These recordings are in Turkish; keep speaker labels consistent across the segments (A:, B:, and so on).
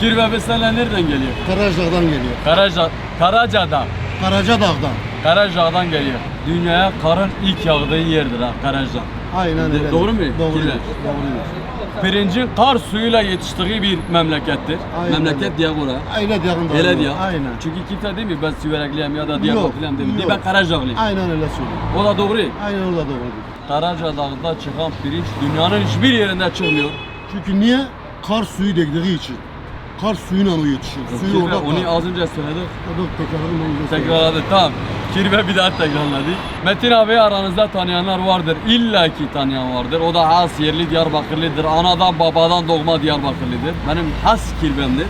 A: Kirve beslenler nereden geliyor?
B: Karaca'dan geliyor.
A: Karaca, Karaca'dan.
B: Karacadağ'dan.
A: Karaca'dan geliyor. Dünyaya karın ilk yağdığı yerdir ha Karaca.
B: Aynen öyle.
A: Doğru mu?
B: Doğru.
A: Kirve. Pirincin kar suyuyla yetiştiği bir memlekettir.
B: Aynen
A: Memleket diye bura.
B: Öyle diyarında.
A: Öyle diyor.
B: Aynen.
A: Çünkü kimse değil mi ben Siverekliyim ya da Diyarbakırlıyım değil mi?
B: yok.
A: Ben Karaca'lıyım.
B: Aynen öyle söylüyor.
A: O da doğru.
B: Aynen o da doğrudur.
A: Karaca Dağı'da çıkan pirinç dünyanın hiçbir yerinde çıkmıyor.
B: Çünkü niye? Kar suyu değdiği için. Kar suyuyla o yetişiyor. Suyu
A: Kirve,
B: orada
A: onu az önce söyledik.
B: Yok tekrarını ben göstereyim.
A: Tekrarladı tamam. Kirve bir daha tekrarladı. Metin abi aranızda tanıyanlar vardır. İlla ki tanıyan vardır. O da has yerli Diyarbakırlıdır. Anadan babadan doğma Diyarbakırlıdır. Benim has kirvemdir.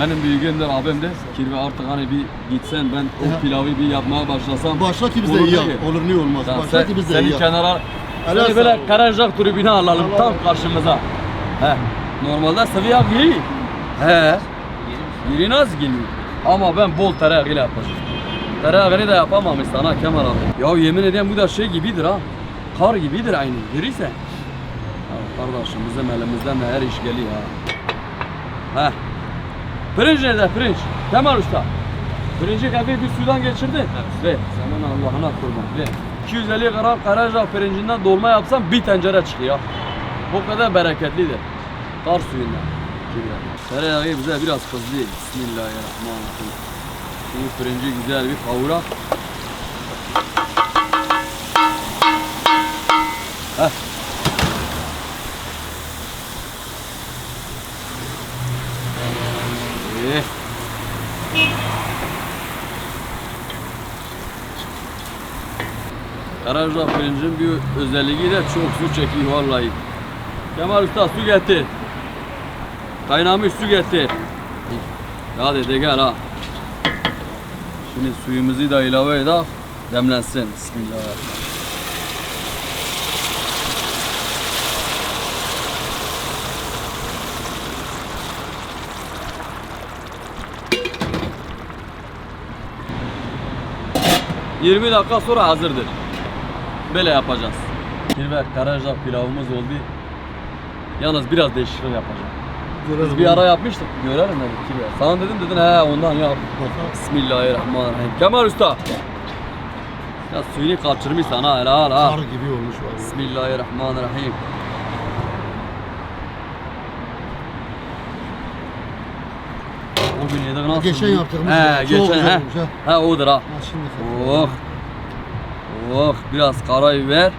A: Benim büyüğümdür, abimdir. Kirve artık hani bir gitsen ben o pilavı bir yapmaya başlasam.
B: Başla ki biz de
A: olur
B: iyi. Olur niye olmaz.
A: Tamam,
B: Başla
A: sen,
B: ki biz de
A: seni
B: iyi yap.
A: kenara
B: Helal
A: seni böyle
B: sana.
A: Karajak tribüne alalım tam karşımıza. He. Normalde yağ iyi. He. Yeri nasıl geliyor? Ama ben bol tereyağıyla yapacağım. Tereyağını da yapamamış sana Kemal abi. Ya yemin ediyorum bu da şey gibidir ha. Kar gibidir aynı. Görürsen. Ya kardeşim bizim elimizden de her iş geliyor ha. He. Pirinç nerede pirinç? Kemal Usta. Pirinci hafif bir sudan geçirdi. Ver. Senin Allah'ına kurban. Ver. 250 gram karaca pirincinden dolma yapsam bir tencere çıkıyor. O kadar bereketlidir. Kar suyundan. Kirve. Tereyağı bize biraz hızlı. Bismillahirrahmanirrahim. Şimdi pirinci güzel bir kavura. Heh. İyi. Karaca pirincin bir özelliği de çok su çekiyor vallahi. Kemal Usta su getir. Kaynamış su getir. Hadi de gel ha. Şimdi suyumuzu da ilave edelim. Demlensin. Bismillahirrahmanirrahim. ...20 dakika sonra hazırdır. Böyle yapacağız. Kirver Karaca pilavımız oldu. Yalnız biraz değişiklik yapacağım. Biz bir ara yapmıştık. Görelim dedik Kirver. Sana dedim dedin he ondan yap. Bismillahirrahmanirrahim. Kemal Usta. Ya suyunu kaçırmış sana helal ha.
B: Kar gibi olmuş var.
A: Bismillahirrahmanirrahim. O gün yedik nasıl?
B: Geçen yaptığımız
A: He
B: çok
A: geçen he.
B: olmuş ha.
A: He odur ha.
B: Ha, şimdi
A: Oh. Oh biraz karabiber.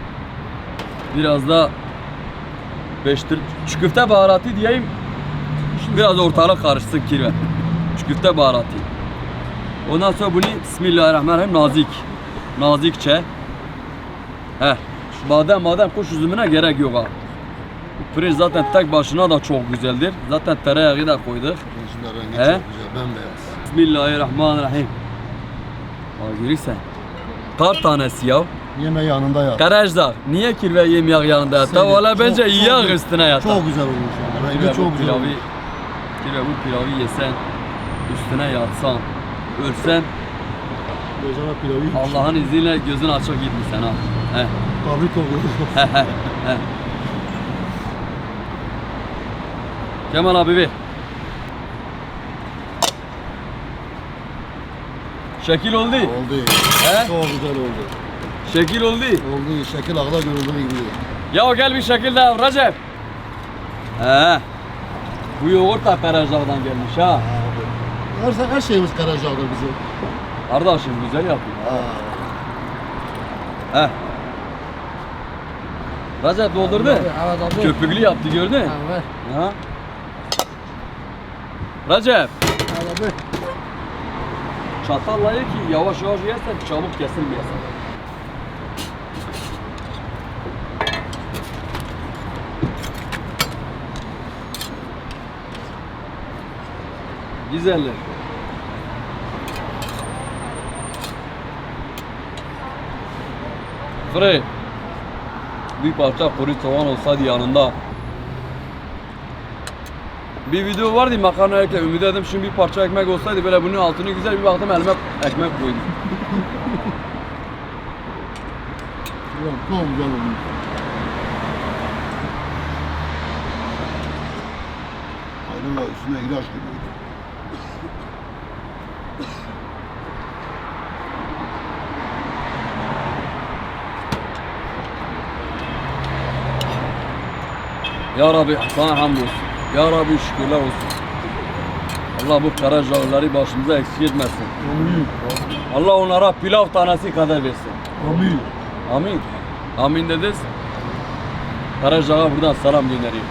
A: Biraz da beştir. Çüküfte baharatı diyeyim. Biraz ortalık karışsın kirve. Çüküfte baharatı. Ondan sonra bunu Bismillahirrahmanirrahim nazik. Nazikçe. He. Badem badem kuş üzümüne gerek yok ha. Pirinç zaten tek başına da çok güzeldir. Zaten tereyağı da koyduk.
B: Pirinçin rengi çok güzel. Bembeyaz.
A: Bismillahirrahmanirrahim. Bak görürsen. Kar tanesi ya.
B: Yeme yanında yat.
A: Garajda niye kirve yemeği yanında yatar?
B: Senin
A: Valla
B: çok-
A: bence
B: çok
A: yağ
B: güzel-
A: üstüne yatar.
B: Çok güzel olmuş yani. Rengi çok güzel
A: pilavı,
B: olmuş.
A: kirve bu pilavı yesen, üstüne yatsan, ölsen
B: Gözana pilavı yemiş.
A: Allah'ın izniyle gözün açık gitmişsen ha. He.
B: Oluyor.
A: He. Kemal abi bir. Şekil oldu.
B: Oldu.
A: He?
B: Çok güzel oldu.
A: Şekil oldu.
B: Oldu. Şekil ağda görüldüğü gibi.
A: Ya gel bir şekilde yap Recep. He. Bu yoğurt da Karaca'dan gelmiş ha.
B: Her, her şeyimiz Karaca'dır bizim.
A: Kardeşim güzel yapıyor.
B: Ha.
A: He. Recep doldurdu.
B: Evet abi.
A: Köpüklü yaptı gördün mü?
B: Evet.
A: Ha. Recep.
B: Evet abi.
A: Çatalla ye ki yavaş yavaş yersen çabuk kesilmeyesin. Güzeller. Fre. Bir parça kuru soğan olsaydı yanında. Bir video vardı makarna ekle ümit edim şimdi bir parça ekmek olsaydı böyle bunun altını güzel bir baktım elime ekmek koydum.
B: Ulan olmuş. Aynen öyle. üstüne ilaç gibi.
A: Ya Rabbi sana hamdolsun. Ya Rabbi şükürler olsun. Allah bu kara cahilleri başımıza eksik etmesin.
B: Amin.
A: Allah onlara pilav tanesi kadar versin.
B: Amin.
A: Amin. Amin dediniz. Karacağa buradan selam gönderiyor.